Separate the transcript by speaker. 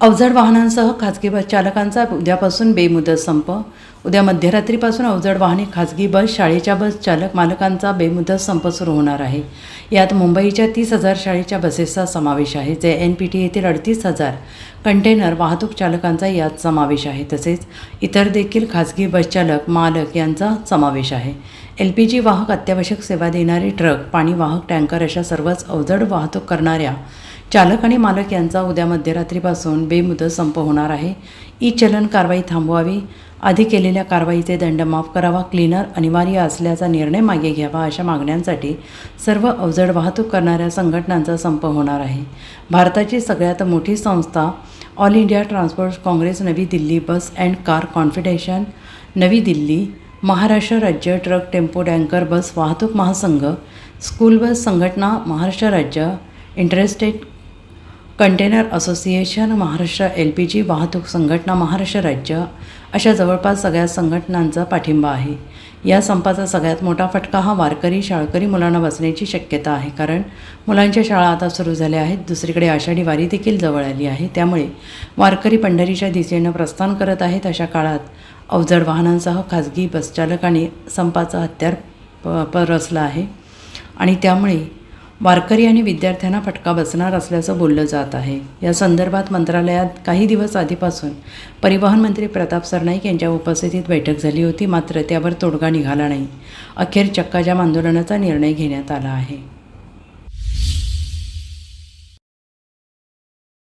Speaker 1: अवजड वाहनांसह खाजगी बस चालकांचा उद्यापासून बेमुदत संप उद्या मध्यरात्रीपासून अवजड वाहने खाजगी बस शाळेच्या बस चालक मालकांचा बेमुदत संप सुरू होणार आहे. यात मुंबईच्या तीस हजार शाळेच्या बसेसचा समावेश आहे जे एन पी टी येथील अडतीस हजार कंटेनर वाहतूक चालकांचा यात समावेश आहे. तसेच इतर देखील खाजगी बस चालक मालक यांचा समावेश आहे. एल पी जी वाहक अत्यावश्यक सेवा देणारे ट्रक पाणी वाहक टँकर अशा सर्वच अवजड वाहतूक करणाऱ्या चालक आणि मालक यांचा उद्या मध्यरात्रीपासून बेमुदत संप होणार आहे. ई चलन कारवाई थांबवावी आधी केलेल्या कारवाईचे दंड माफ करावा क्लीनर अनिवार्य असल्याचा निर्णय मागे घ्यावा अशा मागण्यांसाठी सर्व अवजड वाहतूक करणाऱ्या संघटनांचा संप होणार आहे. भारताची सगळ्यात मोठी संस्था all India transport congress Navi Delhi bus and car confederation Navi Delhi Maharashtra राज्य ट्रक टेम्पो टँकर बस वाहतूक महासंघ स्कूल बस संघटना महाराष्ट्र राज्य interstate container association Maharashtra L P G वाहतूक संघटना महाराष्ट्र राज्य अशा जवळपास सगळ्या संघटनांचा पाठिंबा आहे. या संपाचा सगळ्यात मोठा फटका हा वारकरी शाळकरी मुलांना बसण्याची शक्यता आहे. कारण मुलांच्या शाळा आता सुरू झाल्या आहेत. दुसरीकडे आषाढी वारी देखील जवळ आली आहे. त्यामुळे वारकरी पंढरीच्या दिशेनं प्रस्थान करत आहेत. अशा काळात अवजड वाहनांसह खाजगी बसचालकांनी संपाचा हत्यार प परसला आहे. आणि त्यामुळे वारकरी आणि विद्यार्थ्यांना फटका बसणार असल्याचं बोललं जात आहे. या संदर्भात मंत्रालयात काही दिवस आधीपासून परिवहन मंत्री प्रताप सरनाईक यांच्या उपस्थितीत बैठक झाली होती. मात्र त्यावर तोडगा निघाला नाही. अखेर चक्काजाम आंदोलनाचा निर्णय घेण्यात आला आहे.